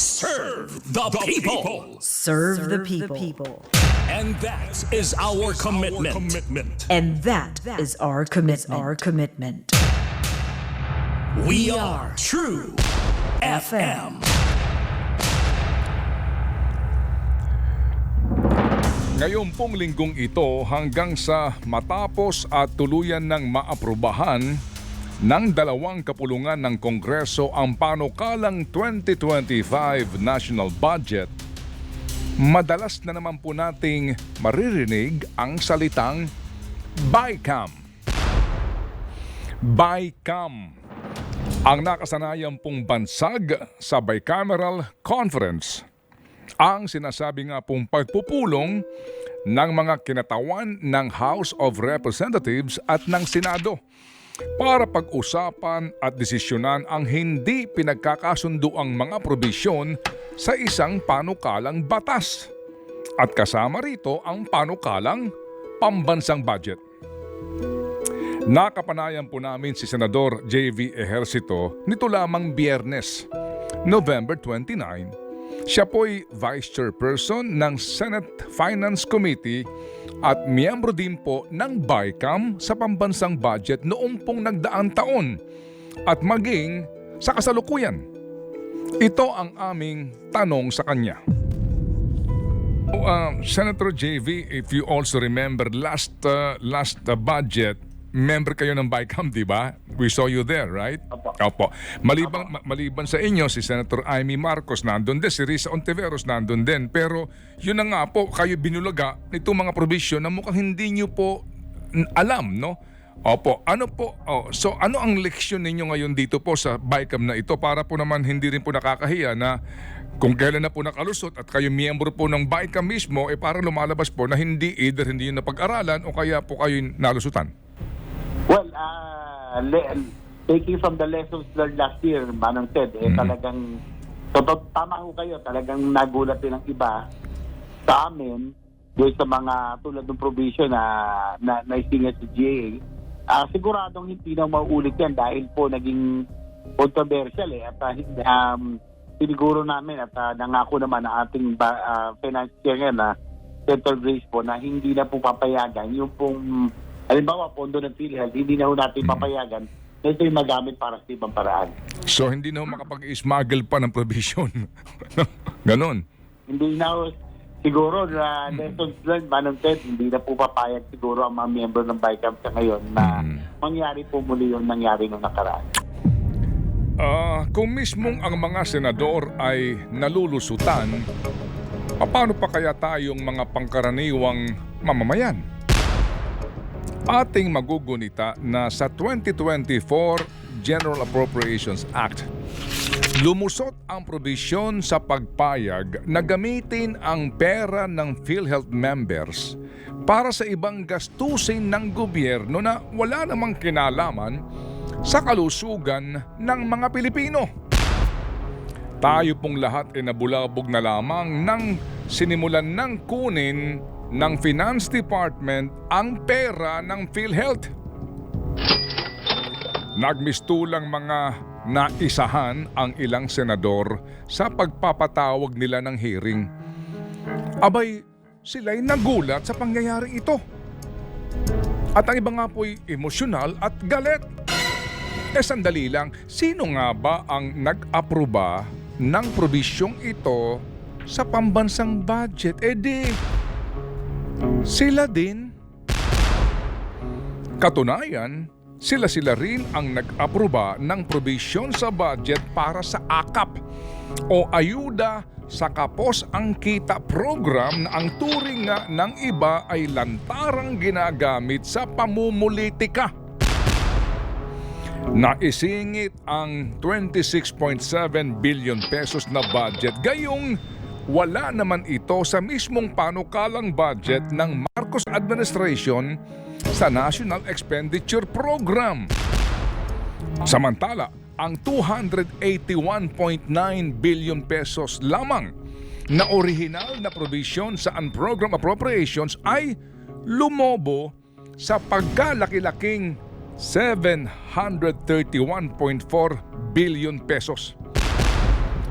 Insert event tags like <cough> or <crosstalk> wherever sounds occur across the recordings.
Serve the people. Serve, the, people. And that is our commitment. And that is our commitment. Our commitment. We are True FM. Ngayon pong linggong ito hanggang sa matapos at tuluyan ng maaprubahan ng dalawang kapulungan ng Kongreso ang panukalang 2025 National Budget, madalas na naman po nating maririnig ang salitang BICAM. BICAM ang nakasanayan pong bansag sa Bicameral Conference ang sinasabi nga pong pagpupulong ng mga kinatawan ng House of Representatives at ng Senado para pag-usapan at desisyonan ang hindi pinagkakasundo ang mga probisyon sa isang panukalang batas. At kasama rito ang panukalang pambansang budget. Nakapanayan po namin si Senador J.V. Ejercito nito lamang biyernes, November 29, siya po'y Vice Chairperson ng Senate Finance Committee at miyembro din po ng BICAM sa pambansang budget noong pong nagdaang taon at maging sa kasalukuyan. Ito ang aming tanong sa kanya. Uh, Senator JV, if you also remember last uh, last uh, budget, member kayo ng BICAM, di ba? We saw you there, right? Opo. Opo. Maliban, ma- maliban sa inyo, si Senator Amy Marcos nandun din, si Risa Ontiveros nandun din. Pero yun na nga po, kayo binulaga nitong mga provision na mukhang hindi nyo po alam, no? Opo, ano po, oh, so ano ang leksyon ninyo ngayon dito po sa BICAM na ito para po naman hindi rin po nakakahiya na kung kailan na po nakalusot at kayo miyembro po ng BICAM mismo, eh parang lumalabas po na hindi either hindi yun napag-aralan o kaya po kayo nalusutan. Well, uh, le- taking from the lessons learned last year, Manong Ted, eh, talagang, totoo, tama ho kayo, talagang nagulat din ang iba sa amin doon sa mga tulad ng provision na, na naisingit sa GAA. Ah, siguradong hindi na mauulit yan dahil po naging controversial eh. At uh, um, siniguro namin at uh, nangako naman ang ating ba, uh, financier ngayon na Senator Grace po na hindi na po papayagan yung pong halimbawa pondo ng PhilHealth, hindi na ho natin papayagan na ito yung magamit para sa ibang paraan. So hindi na ho makapag-smuggle pa ng provision. <laughs> Ganon. Hindi na ho, siguro na lessons learned, Manong Ted, hindi na po papayag siguro ang mga miyembro ng BICAM sa ngayon na mangyari po muli yung nangyari nung nakaraan. Ah, kung mismong ang mga senador ay nalulusutan, paano pa kaya tayong mga pangkaraniwang mamamayan? Ating magugunita na sa 2024 General Appropriations Act, lumusot ang probisyon sa pagpayag na gamitin ang pera ng PhilHealth members para sa ibang gastusin ng gobyerno na wala namang kinalaman sa kalusugan ng mga Pilipino. Tayo pong lahat ay nabulabog na lamang nang sinimulan ng kunin ng Finance Department ang pera ng PhilHealth. Nagmistulang mga naisahan ang ilang senador sa pagpapatawag nila ng hearing. Abay, sila'y nagulat sa pangyayaring ito. At ang iba nga po'y emosyonal at galit. Eh sandali lang, sino nga ba ang nag-aproba ng probisyong ito sa pambansang budget? Eh di, sila din. Katunayan, sila-sila rin ang nag-aproba ng probisyon sa budget para sa AKAP o Ayuda sa Kapos ang Kita program na ang turing nga ng iba ay lantarang ginagamit sa pamumulitika. Naisingit ang 26.7 billion pesos na budget gayong wala naman ito sa mismong panukalang budget ng Marcos administration sa National Expenditure Program. Samantala, ang 281.9 billion pesos lamang na orihinal na provision sa unprogram appropriations ay lumobo sa pagkalaki-laking 731.4 billion pesos.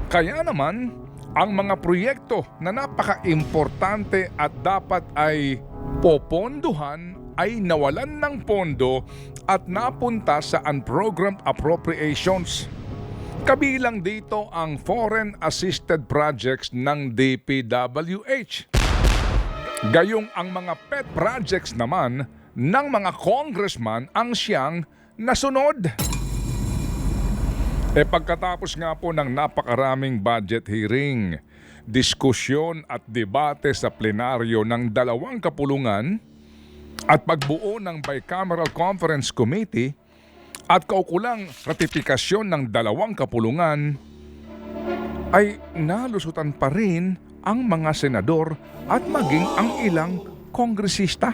Kaya naman, ang mga proyekto na napaka-importante at dapat ay popondohan ay nawalan ng pondo at napunta sa unprogrammed appropriations. Kabilang dito ang foreign assisted projects ng DPWH. Gayong ang mga pet projects naman ng mga congressman ang siyang nasunod. E pagkatapos nga po ng napakaraming budget hearing, diskusyon at debate sa plenaryo ng dalawang kapulungan at pagbuo ng Bicameral Conference Committee at kaukulang ratifikasyon ng dalawang kapulungan, ay nalusutan pa rin ang mga senador at maging ang ilang kongresista.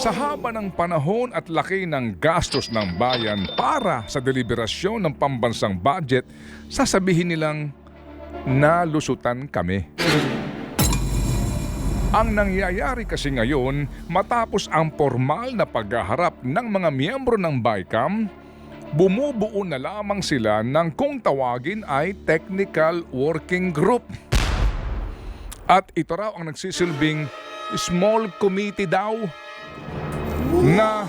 Sa haba ng panahon at laki ng gastos ng bayan para sa deliberasyon ng pambansang budget, sasabihin nilang nalusutan kami. Ang nangyayari kasi ngayon matapos ang formal na paghaharap ng mga miyembro ng BICAM, bumubuo na lamang sila ng kung tawagin ay Technical Working Group. At ito raw ang nagsisilbing small committee daw na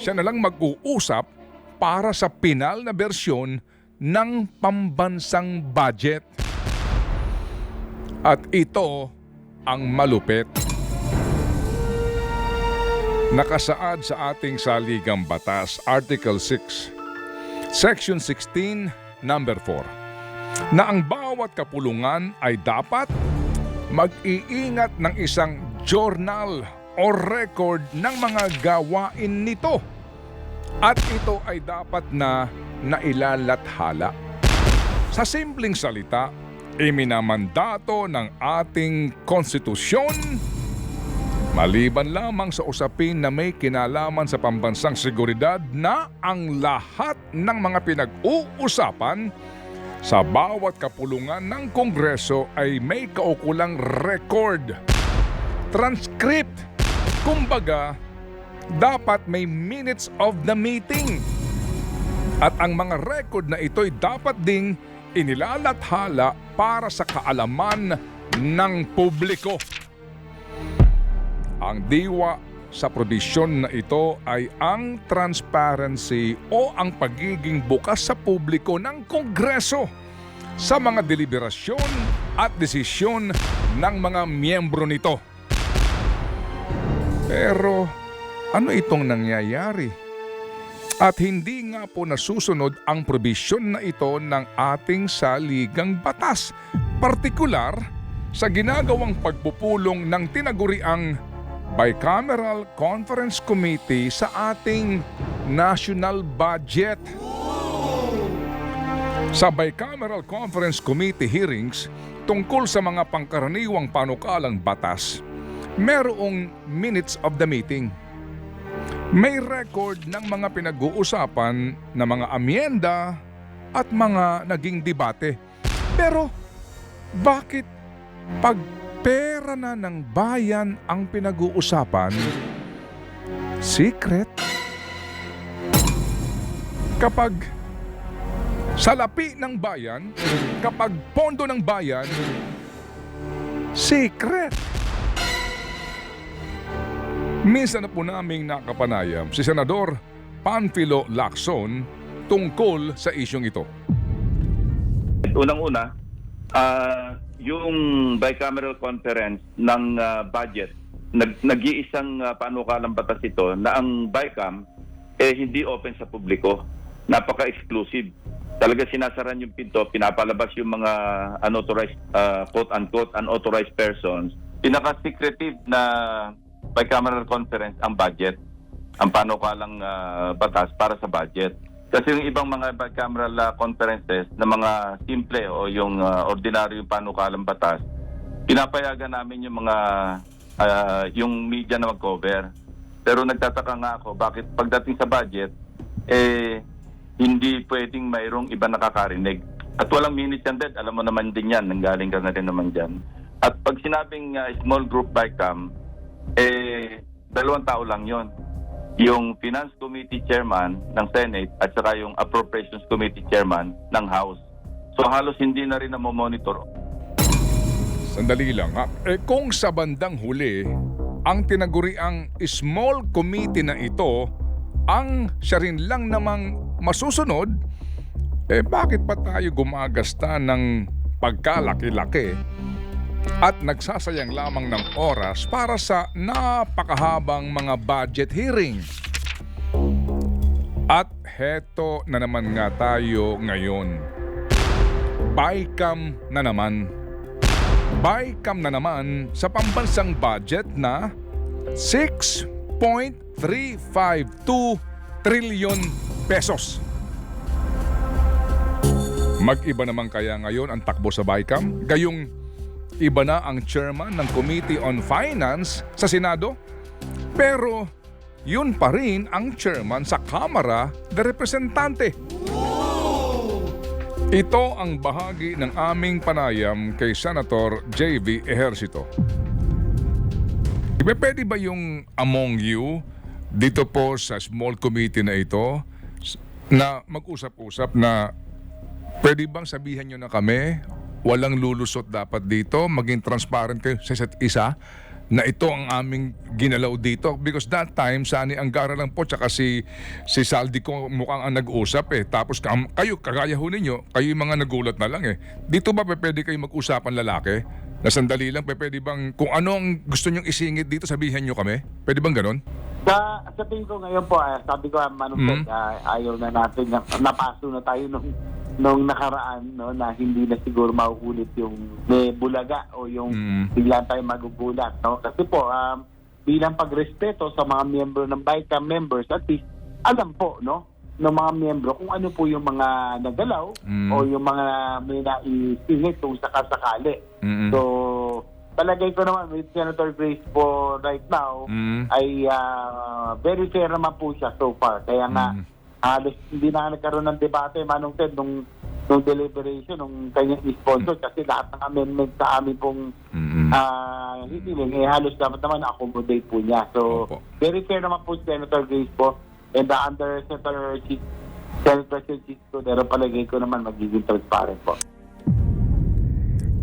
siya na lang mag-uusap para sa pinal na bersyon ng pambansang budget. At ito ang malupit. Nakasaad sa ating saligang batas, Article 6, Section 16, Number 4, na ang bawat kapulungan ay dapat mag-iingat ng isang journal o record ng mga gawain nito at ito ay dapat na nailalathala. Sa simpleng salita, iminamandato ng ating konstitusyon maliban lamang sa usapin na may kinalaman sa pambansang seguridad na ang lahat ng mga pinag-uusapan sa bawat kapulungan ng Kongreso ay may kaukulang record, transcript, kumbaga, dapat may minutes of the meeting. At ang mga record na ito'y dapat ding inilalathala para sa kaalaman ng publiko. Ang diwa sa probisyon na ito ay ang transparency o ang pagiging bukas sa publiko ng Kongreso sa mga deliberasyon at desisyon ng mga miyembro nito. Pero ano itong nangyayari? At hindi nga po nasusunod ang probisyon na ito ng ating saligang batas, partikular sa ginagawang pagpupulong ng tinaguriang Bicameral Conference Committee sa ating national budget. Sa Bicameral Conference Committee hearings tungkol sa mga pangkaraniwang panukalang batas, merong minutes of the meeting. May record ng mga pinag-uusapan na mga amyenda at mga naging debate. Pero bakit pag pera na ng bayan ang pinag-uusapan, secret? Kapag salapi ng bayan, kapag pondo ng bayan, secret. Minsan na po naming nakapanayam si Senador Panfilo Lacson tungkol sa isyong ito. Unang-una, ah, yung bicameral conference ng ah, budget, nag, nag-iisang uh, panukalang batas ito na ang BICAM eh hindi open sa publiko. Napaka-exclusive. Talaga sinasaran yung pinto, pinapalabas yung mga unauthorized, ah, quote-unquote, unauthorized persons. Pinaka-secretive na bicameral conference ang budget, ang panukalang ah, batas para sa budget. Kasi yung ibang mga bicameral ah, conferences na mga simple o yung uh, ordinaryo panukalang batas, pinapayagan namin yung mga ah, yung media na mag-cover. Pero nagtataka nga ako bakit pagdating sa budget eh hindi pwedeng mayroong iba nakakarinig. At walang minutes yan, Dad. Alam mo naman din yan. Nanggaling ka na rin naman dyan. At pag sinabing ah, small group BICAM, eh, dalawang tao lang yon yung Finance Committee Chairman ng Senate at saka yung Appropriations Committee Chairman ng House. So halos hindi na rin na monitor Sandali lang ha. Eh kung sa bandang huli, ang tinaguriang small committee na ito ang siya rin lang namang masusunod, eh bakit pa tayo gumagasta ng pagkalaki-laki at nagsasayang lamang ng oras para sa napakahabang mga budget hearing? At heto na naman nga tayo ngayon. BICAM na naman. BICAM na naman sa pambansang budget na 6.352 trillion pesos. Mag-iba naman kaya ngayon ang takbo sa BICAM? Gayong iba na ang chairman ng Committee on Finance sa Senado? Pero yun pa rin ang chairman sa Kamara de Representante. Ito ang bahagi ng aming panayam kay Senator J.V. Ejercito. Pwede ba yung among you dito po sa small committee na ito na mag-usap-usap na pwede bang sabihan nyo na kami walang lulusot dapat dito. Maging transparent kayo sa isa't isa na ito ang aming ginalaw dito. Because that time Sani Angara lang po tsaka si si Saldi ko mukhang ang nag-usap eh. Tapos kayo kagaya ho ninyo kayo yung mga nagulat na lang eh. Dito ba pwede kayo mag-usapan lalaki? Na sandali lang pwede bang kung ano ang gusto nyong isingit dito sabihan nyo kami? Pwede bang ganon Sa, sa tingin ko ngayon po, ah, sabi ko, Mhm. Ted, ah, ayaw na natin, na, napaso na tayo nung, nung nakaraan, no, na hindi na siguro mauulit yung may bulaga o yung Mhm. bigla tayo magugulat. No? Kasi po, um, bilang pagrespeto sa mga miyembro ng BICAM members, at least, alam po, no, ng mga miyembro kung ano po yung mga nagalaw Mhm. o yung mga may naisingit kung sakasakali. Mm-mm. So, palagay ko naman with Senator Grace po right now, Mm. ay ah, very fair naman po siya so far. Kaya nga, Mm. Halos hindi na nagkaroon ng debate, Manong Ted, nung, nung deliberation, nung kanyang sponsor, kasi lahat ng amendment sa amin pong Mm-mm. ah hiniling, eh halos dapat naman accommodate po niya. So, Opo. very fair naman po Senator Grace po. And uh, under Senator Chief Senator Chico, pero palagay ko naman magiging transparent po.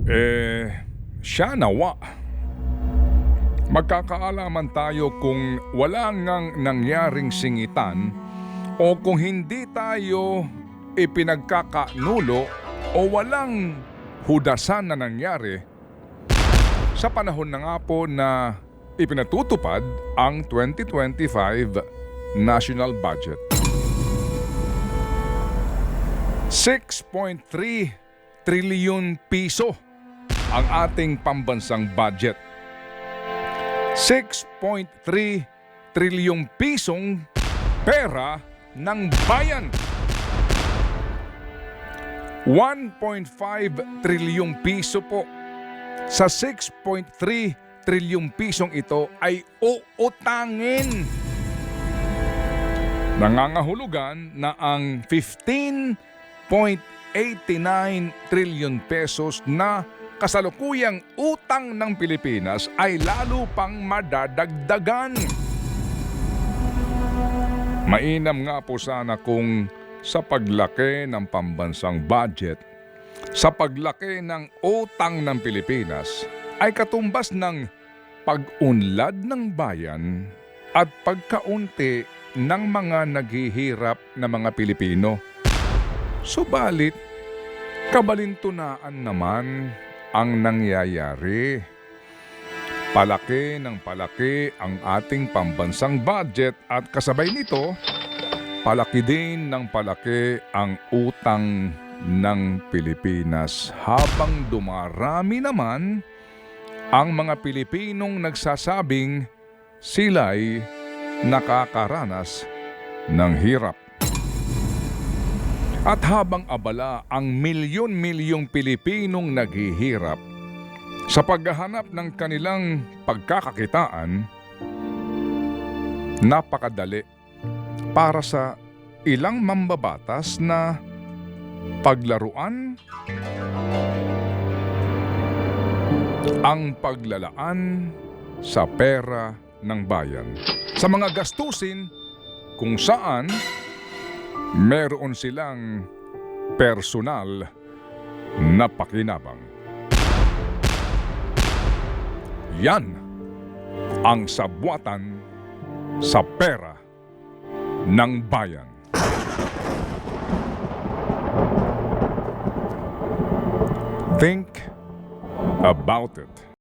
Eh, siya nawa. Magkakaalaman tayo kung wala ngang nangyaring singitan o kung hindi tayo ipinagkakanulo o walang hudasan na nangyari sa panahon na nga po na ipinatutupad ang 2025 national budget. 6.3 trilyon piso ang ating pambansang budget. 6.3 trilyong pisong pera ng bayan. 1.5 trilyong piso po sa 6.3 trilyong pisong ito ay uutangin. Nangangahulugan na ang 15.89 trillion pesos na kasalukuyang utang ng Pilipinas ay lalo pang madadagdagan. Mainam nga po sana kung sa paglaki ng pambansang budget, sa paglaki ng utang ng Pilipinas ay katumbas ng pag-unlad ng bayan at pagkaunti ng mga naghihirap na mga Pilipino. Subalit, kabalintunaan naman ang nangyayari. Palaki ng palaki ang ating pambansang budget at kasabay nito, palaki din ng palaki ang utang ng Pilipinas habang dumarami naman ang mga Pilipinong nagsasabing sila'y nakakaranas ng hirap. At habang abala ang milyon-milyong Pilipinong naghihirap sa paghahanap ng kanilang pagkakakitaan, napakadali para sa ilang mambabatas na paglaruan ang paglalaan sa pera ng bayan. Sa mga gastusin kung saan meron silang personal na pakinabang. Yan ang sabwatan sa pera ng bayan. Think about it.